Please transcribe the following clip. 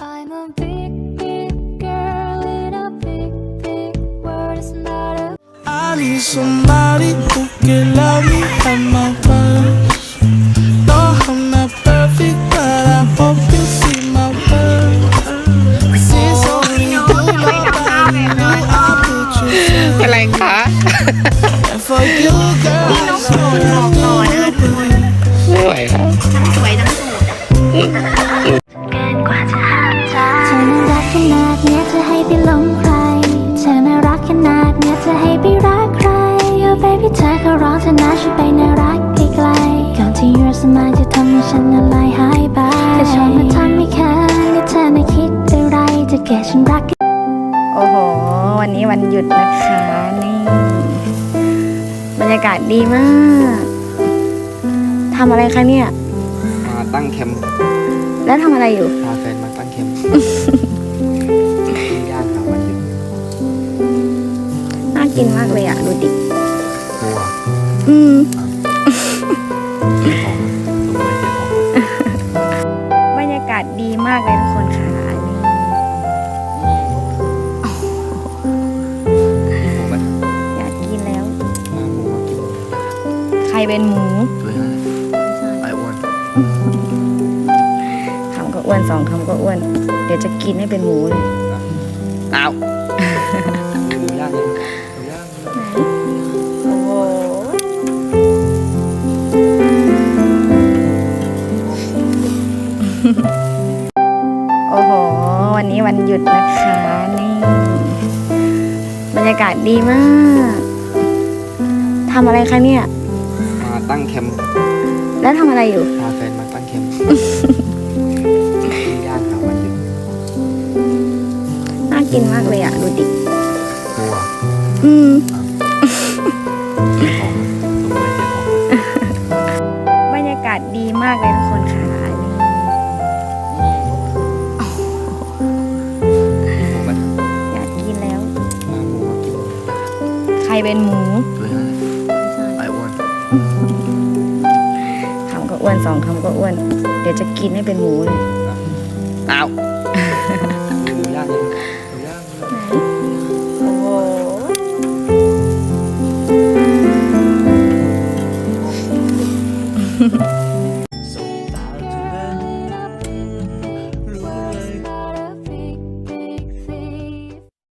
I need somebody who can love me at my worst. No, I'm not perfect, but I hope you see my worth. 'Cause it's only you, nobody knew I put you first. อะไรคะ And for you, girl, it's all I do. ไม่ไหวครับเธ ร้องเธอนะช่วยไปน่ารักไกลๆก่อนที่ your smile จะทำให้ฉันละลายหายไปแต่ชอบมาทำให้แค่และเธอน่ะคิดอะไรจะแก่ฉันรัก โอ้โห วันนี้วันหยุดนะคะนี่ บรรยากาศดีมากทำอะไรคะเนี่ย มาตั้งแคมป์แล้วทำอะไรอยู่ พาแฟนมาตั้งแคมป์ที่ย่านหาวันหยุดน่ากินมากเลยอะ ดูดิบัว อืมของสมบูรณ์เจ้าของบรรยากาศดีมากเลยทุกคนค่ะนี่ผมมาอยากกินแล้วหาหมูมากินใครเป็นหมูด้วยนะไออ้วนคำก็อ้วนสองคำก็อ้วน เดี๋ยวจะกินให้เป็นหมูเลยอ้าวหมูย่าง โอ้โห วันนี้วันหยุดนะคะ นี่ บรรยากาศดีมากทำอะไรคะเนี่ย มาตั้งแคมป์แล้วทำอะไรอยู่ พาแฟนมาตั้งแคมป์ที่ย่านหาวันหยุดน่ากินมากเลยอะ ดูดิบัวอืมของสมบูรณ์เจ้าของ บรรยากาศดีมากเลย เป็นหมูคำก็อ้วนสองคำก็อ้วน เดี๋ยวจะกินให้เป็นหมูเลยเอาอ